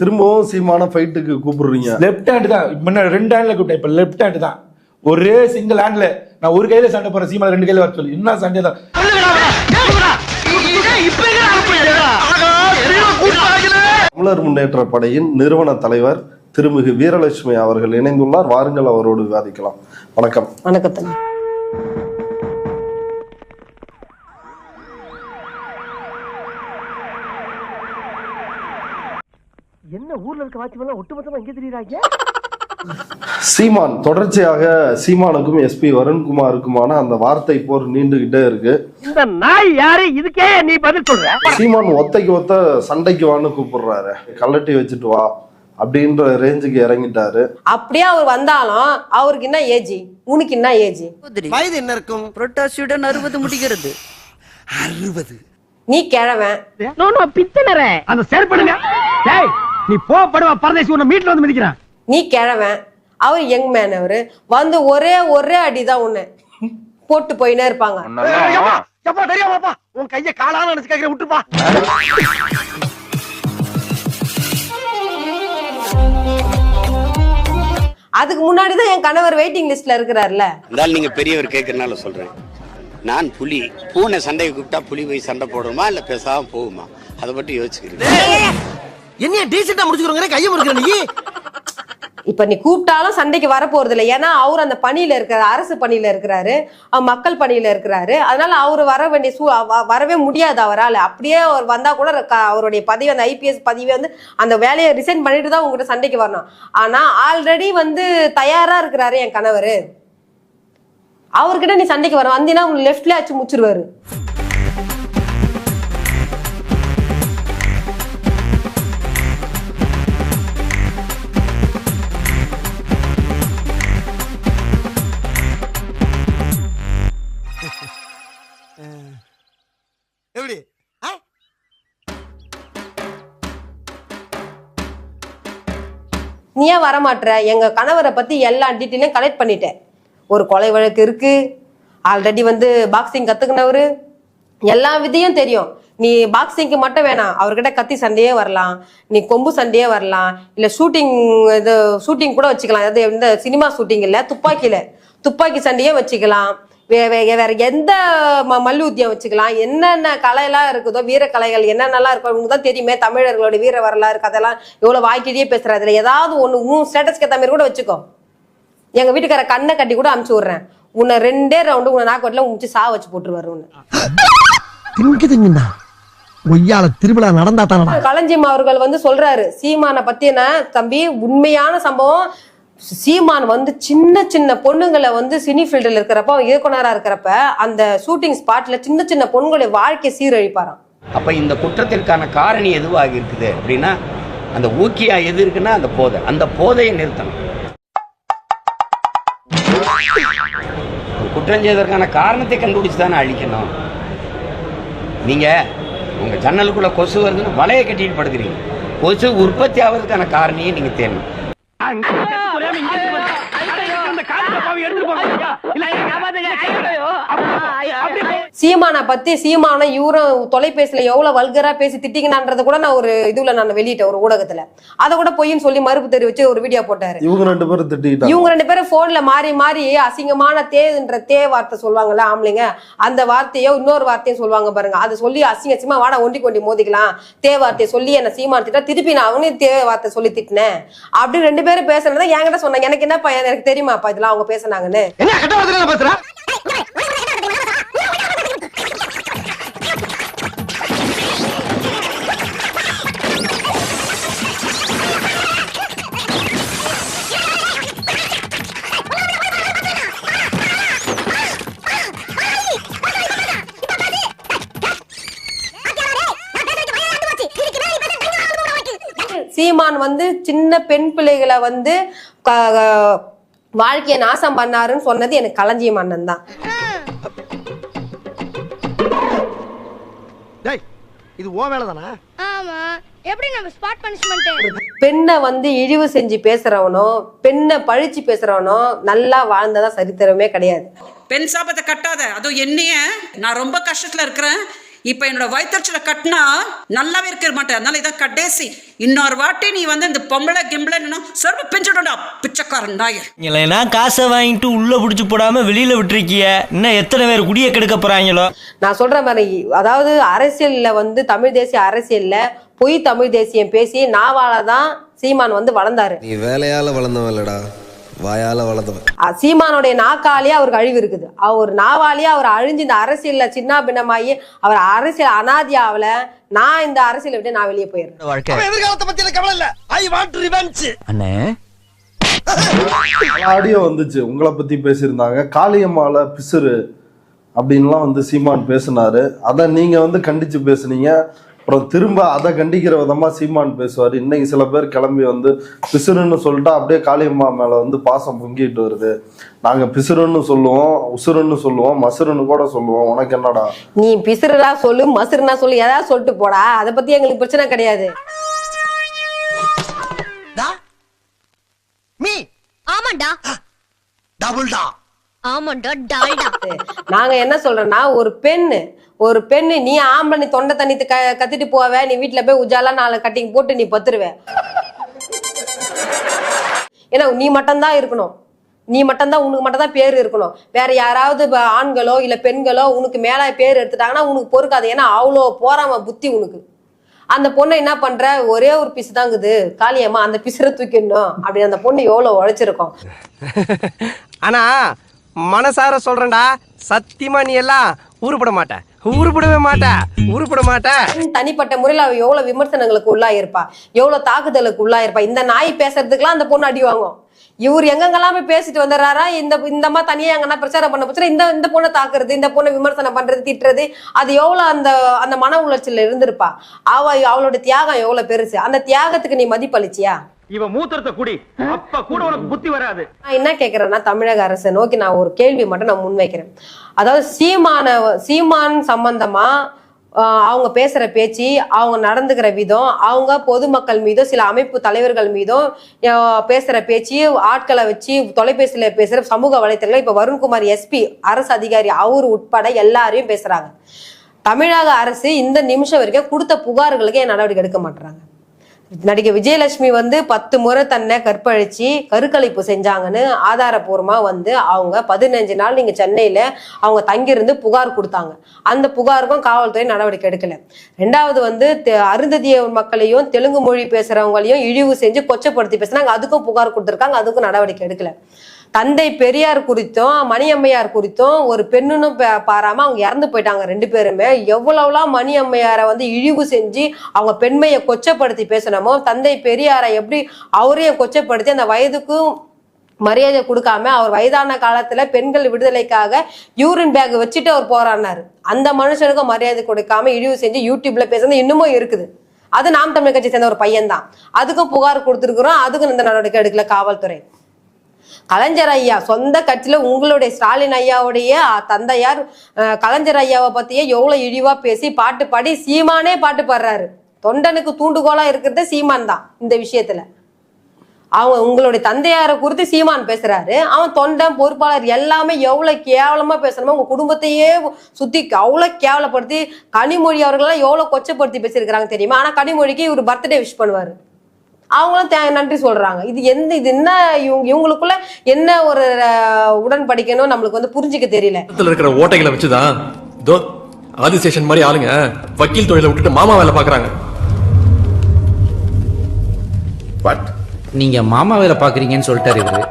திரும்பவும் சீமான ஃபைட்டுக்கு கூப்பிடுறீங்க. Left hand தான். முன்ன ரெண்டு ஹேண்ட்ல கூப்பிட்டேன். இப்ப லெஃப்ட் ஹேண்ட் தான். ஒரே சிங்கிள் ஹேண்ட்ல நான் ஒரு கையில சண்டை போறேன் சீமா ரெண்டு கையில வர சொல்லி. என்ன சண்டை தான்? தமிழர் முன்னேற்ற படையின் நிறுவன தலைவர் திருமிகு வீரலட்சுமி அவர்கள் இணைந்துள்ளார். வாருங்கள் அவரோடு விவாதிக்கலாம். வணக்கம். வணக்கத்தன் என்ன ஊர்ல இருக்க வாட்ச்மேன் ஒட்டுமொத்தமா எங்க தெரியுறாங்க? சீமான் தொடர்ச்சியாக சீமானுக்கும் எஸ்பி வருண்குமாருக்குமான அந்த வார்த்தை போர் நீண்டுகிட்டே இருக்கு. இந்த நாய் யாரு? இதுக்கே நீ பதில் சொல்ற. சீமான் ஒத்தைக்கு ஒத்த சண்டைக்கு வான்னு கூப்பிடுறாரு. கல்லட்டி வச்சுட்டு வா அப்படின்ற ரேஞ்சுக்கு இறங்கிட்டாரு. அப்படியே அவர் வந்தாலும் அவருக்கு என்ன ஏஜ் உனக்கு என்ன ஏஜ் வயது என்ன இருக்கும்? புரட்டாசியுடன் அறுபது முடிகிறது. அறுபது. நீ கிழவன். நோ நோ பித்தனர. அந்த செயற்படுங்க டேய் நீ போ படுவா பரதேசி உன்னை மீட்ல வந்து மிதிக்கிறான். நீ கிழவன். அவர் யங் மேன் அவரு. வந்து ஒரே ஒரே அடிதான் உன்னை போட்டு போயினே இருப்பாங்க. எப்பா தெரியாமாப்பா உன் கைய காலான்னு நினைச்சு கேக்குற விட்டுப்பா. அதுக்கு முன்னாடி தான் என் கணவர் வெயிட்டிங் லிஸ்ட்ல இருக்கிறார்ல. இருந்தாலும் நீங்க பெரியவர் கேட்கறனால சொல்றேன். நான் புலி பூனை சண்டையை கூப்பிட்டா புலி போய் சண்டை போடுமா இல்ல பேசாம போகுமா? அதை மட்டும் யோசிச்சுக்கிறேன் என்ன டீசெண்டா முடிச்சுக்கிறோங்க கையை முடிக்கிற நீ? இப்ப நீ கூப்பிட்டாலும் சண்டைக்கு வர போறது இல்லை ஏன்னா அவர் அந்த பணியில இருக்கிறாரு அரசு பணியில இருக்கிறாரு மக்கள் பணியில இருக்கிறாரு. அதனால அவர் வர வேண்டிய சூ வரவே முடியாது அவரால். அப்படியே அவர் வந்தா கூட அவருடைய பதவி அந்த ஐபிஎஸ் பதவி வந்து அந்த வேலையை ரிசைன் பண்ணிட்டு தான் உங்ககிட்ட சண்டைக்கு வரணும். ஆனா ஆல்ரெடி வந்து தயாரா இருக்கிறாரு என் கணவர். அவர்கிட்ட நீ சண்டைக்கு வர வந்தீங்கன்னா உங்களுக்கு லெஃப்ட்ல ஆச்சு முச்சிருவாரு நீ ஏன் வரமாட்ற? எங்கள் கணவரை பற்றி எல்லா டீட்டெயிலையும் கலெக்ட் பண்ணிட்டேன். ஒரு கொலை வழக்கு இருக்குது ஆல்ரெடி வந்து பாக்ஸிங் கற்றுக்கினவர் எல்லா விதையும் தெரியும். நீ பாக்ஸிங்க்கு மட்டும் வேணாம். அவர்கிட்ட கத்தி சண்டையே வரலாம். நீ கொம்பு சண்டையே வரலாம். இல்லை ஷூட்டிங் இது ஷூட்டிங் கூட வச்சுக்கலாம். அதாவது இந்த சினிமா ஷூட்டிங் இல்லை துப்பாக்கியில் துப்பாக்கி சண்டையே வச்சுக்கலாம். வேற எந்த ம மல்யுத்தியம் வச்சுக்கலாம். என்னென்ன கலையெல்லாம் இருக்குதோ வீர கலைகள் என்னென்னலாம் இருக்கோ உங்களுக்கு தான் தெரியுமே. தமிழர்களோட வீர வரலாறு கதையெல்லாம் எவ்வளோ வாய்க்கிட்டே பேசுற அதுல ஏதாவது ஒன்று உன் ஸ்டேட்டஸ்க்கு ஏற்ற மாதிரி கூட வச்சுக்கோ. எங்க வீட்டுக்கார கண்ணை கட்டி கூட அமுச்சு விடுறேன். உன்னை ரெண்டே ரவுண்டு உன்னை நாக்கோட்டில் முடிச்சு சா வச்சு போட்டுருவாரு உன்னை. ஒய்யால திருவிழா நடந்தா தானடா? களஞ்சியம் அவர்கள் வந்து சொல்றாரு சீமானை பத்தின தம்பி உண்மையான சம்பவம் சீமான் வந்து சின்ன சின்ன பொண்ணுங்களை வந்து சினி ஃபீல்டில் இருக்கிறப்ப அவன் இயக்குனரா இருக்கிறப்ப அந்த ஷூட்டிங் ஸ்பாட்ல சின்ன சின்ன பொண்ணுங்களை வாழ்க்கை சீரழிப்பாராம். அப்ப இந்த குற்றத்திற்கான காரணி எதுவாக இருக்குது அப்படின்னா அந்த ஊக்கியா எது இருக்குன்னா அந்த போதை. அந்த போதையை நிறுத்தணும். குற்றம் செய்வதற்கான காரணத்தை கண்டுபிடிச்சு தானே அழிக்கணும். நீங்க உங்க ஜன்னலுக்குள்ள கொசு வருதுன்னு வலையை கட்டிட்டு படுக்கிறீங்க. கொசு உற்பத்தி ஆவதற்கான காரணியை நீங்க தேடணும். பேசாம இங்க இருந்து காலத்துல பாவி எடுத்து போங்க. சீமானை பத்தி சீமான இவரும் தொலைபேசியில எவ்வளவு வல்கரா பேசி திட்டிங்கனான்றத கூட நான் ஒரு இதுல நான் வெளியிட்டேன் ஒரு ஊடகத்துல. அதை கூட பொய்ன்னு சொல்லி மறுப்பு தெரிவிச்சு ஒரு வீடியோ போட்டாரு. இவங்க ரெண்டு பேரும் திட்டிக்கிட்டாங்க. இவங்க ரெண்டு பேரும் போன்ல மாறி மாறி அசிங்கமான தேன்ற தே வார்த்தை சொல்லுவாங்கல்ல ஆம்பளைங்க. அந்த வார்த்தையோ இன்னொரு வார்த்தையும் சொல்லுவாங்க பாருங்க. அதை சொல்லி அசிங்க அசிங்கமா வாடா ஒண்டி கொண்டி மோதிக்கலாம். தே வார்த்தையை சொல்லி என்ன சீமான் திட்டா திருப்பி நான் அவனையும் தே வார்த்தை சொல்லி திட்டினேன். அப்படி ரெண்டு பேரும் பேசுனதை என்கிட்ட சொன்னாங்க. எனக்கு என்னப்பா எனக்கு தெரியுமாப்பா இதெல்லாம் அவங்க பேசுனாங்கன்னு. என்ன கட்ட வார்த்தை பேசுற சீமான் வந்து சின்ன பெண் பிள்ளைகளை வந்து வாழ்க்கையை நாசம் பண்ணாருன்னு சொன்னது எனக்கு களஞ்சியம் அண்ணன் தான். டேய் இது ஓ வேலை தானா ஆமா. எப்படி நம்ம ஸ்பாட் பனிஷ்மெண்ட் பெண்ணை வந்து இழிவு செஞ்சு பேசுறவனோ பெண்ணை பழிச்சு பேசுறவனோ நல்லா வாழ்ந்ததா சரித்திரமே கிடையாது. பெண் சாபத்தை கட்டாத. அதுவும் என்னைய நான் ரொம்ப கஷ்டத்துல இருக்கிறேன். இப்போ என்னோட வயிற்றுச்சலை கட்டினா நல்லாவே இருக்க மாட்டேன். அதனால இதான் கடைசி. இன்னொரு வாட்டி நீ வந்து இந்த பொம்பளை கிம்பளைன்னு சர்வ பிஞ்சிடும்டா பிச்சைக்காரன் நாய இல்லைன்னா காசை வாங்கிட்டு உள்ள புடிச்சு போடாம வெளியில விட்டுருக்கிய? இன்னும் எத்தனை பேர் குடிய கெடுக்க போறாங்களோ? நான் சொல்ற மாதிரி அதாவது அரசியல்ல வந்து தமிழ் தேசிய அரசியல்ல பொய் தமிழ் தேசியம் பேசி நாவால தான் சீமான் வந்து வளர்ந்தாரு. நீ வேலையால வளர்ந்தவன் இல்லடா. வாயால வளர்ந்தவன். அஹ் சீமானுடைய நாக்காலேயே அவருக்கு அழிவு இருக்குது. அவர் நாவாலேயே அவர் அழிஞ்சு இந்த அரசியல்ல சின்ன பின்னமாயி அவர் அரசியல் அனாதியாவல நான் இந்த அரசியலை விட்டு நான் வெளியே போயிடுறேன். வாழ்க்கை? எதிர்காலத்தை பத்தி எனக்கு கவலை இல்ல. ஐ வாண்ட் ரிவெஞ்ச் அண்ணே. ஆடியோ வந்துச்சு. உங்களை பத்தி பேசியிருந்தாங்க. காளியம்மால பிசுறு அப்படின்லாம் வந்து சீமான் பேசினாரு. அதை நீங்க வந்து கண்டிச்சு பேசுனீங்க. அப்புறம் திரும்ப அதை கண்டிக்கிற விதமா சீமான் பேசுவார். இன்னைக்கு சில பேர் கிளம்பி வந்து பிசுறுன்னு சொல்லிட்டு அப்படியே காளியம்மா மேல வந்து பாசம் பொங்கிட்டு வருது. நாங்க பிசுறுன்னு சொல்லுவோம் உசுறுன்னு சொல்லுவோம் மசுறுன்னு கூட சொல்லுவோம். உனக்கு என்னடா? நீ பிசுறுடா சொல்லு மசுறுனா சொல்லு ஏதாவது சொல்லிட்டு போடா. அதை பத்தி எங்களுக்கு பிரச்சனை கிடையாது. மீ. ஆமாண்டா. டபுள் டா ஆமாண்டா டால்டா. நாங்க என்ன சொல்றோம்னா ஒரு பெண்ணு ஒரு பெண்ணு நீ ஆம்பளை நீ தொண்டை தண்ணி க கத்திட்டு போவ நீ வீட்டுல போய் உஜாலா நாலு கட்டிங் போட்டு நீ பத்துருவ. ஏன்னா நீ மட்டும்தான் இருக்கணும். நீ மட்டும்தான் உனக்கு மட்டும்தான் பேர் இருக்கணும். வேற யாராவது ஆண்களோ இல்ல பெண்களோ உனக்கு மேல பேர் எடுத்துட்டாங்கன்னா உனக்கு பொறுக்காது. ஏன்னா அவ்வளோ போறாம புத்தி உனக்கு. அந்த பொண்ணை என்ன பண்ற? ஒரே ஒரு பிசு தாங்குது. காளியம்மா அந்த பிசுரை தூக்கிடணும். அப்படி அந்த பொண்ணு எவ்வளவு உழைச்சிருக்கோம். ஆனா மனசார சொல்றேன்டா சத்தியமா நீ எல்லாம் உருப்பட மாட்ட. உருப்படவே மாட்டா. உருப்பட மாட்டா. தனிப்பட்ட முறையில் அவ எவ்வளவு விமர்சனங்களுக்கு உள்ளாயிருப்பா. எவ்வளவு தாக்குதலுக்கு உள்ளாயிருப்பா. இந்த நாய் பேசுறதுக்குலாம் அந்த பொண்ணு அடி வாங்கும். இவர் எங்கெங்கெல்லாம் போய் பேசிட்டு வந்துடுறாரா இந்த இந்த மாதிரி தனியா எங்கன்னா பிரச்சாரம் பண்ண பிரச்சனை இந்த இந்த பொண்ணை தாக்குறது இந்த பொண்ணை விமர்சனம் பண்றது திட்டுறது அது எவ்வளவு அந்த அந்த மன உளைச்சல்ல இருந்திருப்பா. அவ அவளோட தியாகம் எவ்வளவு பெருசு. அந்த தியாகத்துக்கு நீ மதிப்பளிச்சியா? இவ மூத்திரத்தை குடி. அப்ப கூட உனக்கு புத்தி வராது. நான் என்ன கேக்குறேன்னா தமிழக அரசு நோக்கி நான் ஒரு கேள்வி மட்டும் நான் முன்வைக்கிறேன். அதாவது சீமான சீமான் சம்பந்தமா அவங்க பேசுற பேச்சு அவங்க நடந்துக்கிற விதம் அவங்க பொதுமக்கள் மீதும் சில அமைப்பு தலைவர்கள் மீதும் பேசுற பேச்சு ஆட்களை வச்சு தொலைபேசியில பேசுற சமூக வலைத்தளங்கள் இப்ப வருண்குமார் எஸ்பி அரசு அதிகாரி அவர் உட்பட எல்லாரையும் பேசுறாங்க. தமிழக அரசு இந்த நிமிஷம் வரைக்கும் கொடுத்த புகார்களுக்கு நடவடிக்கை எடுக்க மாட்டாங்க நடிகை விஜயலட்சுமி வந்து பத்து முறை தன்னை கற்பழிச்சு கருக்கலைப்பு செஞ்சாங்கன்னு ஆதாரபூர்வமாக வந்து அவங்க பதினஞ்சு நாள் நீங்கள் சென்னையில் அவங்க தங்கியிருந்து புகார் கொடுத்தாங்க. அந்த புகாருக்கும் காவல்துறை நடவடிக்கை எடுக்கல. ரெண்டாவது வந்து தெ- அருந்ததிய மக்களையும் தெலுங்கு மொழி பேசுகிறவங்களையும் இழிவு செஞ்சு கொச்சப்படுத்தி பேசுனாங்க. அதுக்கும் புகார் கொடுத்துருக்காங்க. அதுக்கும் நடவடிக்கை எடுக்கல. தந்தை பெரியார் குறித்தும் மணியம்மையார் குறித்தும் ஒரு பெண்ணுன்னு பா- பாராம அவங்க இறந்து போயிட்டாங்க ரெண்டு பேருமே. எவ்வளவுலாம் மணி அம்மையாரை வந்து இழிவு செஞ்சு அவங்க பெண்மையை கொச்சப்படுத்தி பேசணுமோ தந்தை பெரியாரை எப்படி அவரையும் கொச்சப்படுத்தி அந்த வயதுக்கும் மரியாதை கொடுக்காம அவர் வயதான காலத்துல பெண்கள் விடுதலைக்காக யூரின் பேக் வச்சுட்டு அவர் போராடினாரு. அந்த மனுஷனுக்கும் மரியாதை கொடுக்காம இழிவு செஞ்சு யூடியூப்ல பேசுறது இன்னமும் இருக்குது. அது நாம் தமிழ் கட்சி சேர்ந்த ஒரு பையன் தான் அதுக்கும் புகார் கொடுத்துருக்குறோம். அதுக்கும் இந்த நடவடிக்கை எடுக்கல காவல்துறை. கலைஞர் ஐயா சொந்த கட்சியில உங்களுடைய ஸ்டாலின் ஐயாவுடைய தந்தையார் கலைஞர் ஐயாவை பத்தியே எவ்வளவு இழிவா பேசி பாட்டு பாடி சீமானே பாட்டு பாடுறாரு. தொண்டனுக்கு தூண்டுகோலா இருக்கிறது சீமான் தான் இந்த விஷயத்துல. அவங்க உங்களுடைய தந்தையாரை குறித்து சீமான் பேசுறாரு. அவன் தொண்டன் பொறுப்பாளர் எல்லாமே எவ்வளவு கேவலமா பேசணுமோ உங்க குடும்பத்தையே சுத்தி அவ்வளவு கேவலப்படுத்தி கனிமொழி அவர்கள்லாம் எவ்வளவு கொச்சப்படுத்தி பேசியிருக்கிறாங்க தெரியுமா? ஆனா கனிமொழிக்கு இவர் பர்த்டே விஷ் பண்ணுவாரு. அவங்களும் தே- நன்றி சொல்றாங்க. இது எந்த இது என்ன இவங்க இவங்களுக்குள்ள என்ன ஒரு உடன்படிக்கணும் நம்மளுக்கு வந்து புரிஞ்சுக்க தெரியல. இருக்கிற ஓட்டைகளை வச்சுதான் தோ ஆதிசேஷன் மாதிரி ஆளுங்க வக்கீல் தொழிலை விட்டுட்டு மாமா வேலை பாக்குறாங்க பட் நீங்க மாமா வேலை பாக்குறீங்கன்னு சொல்லிட்டாரு இவரு.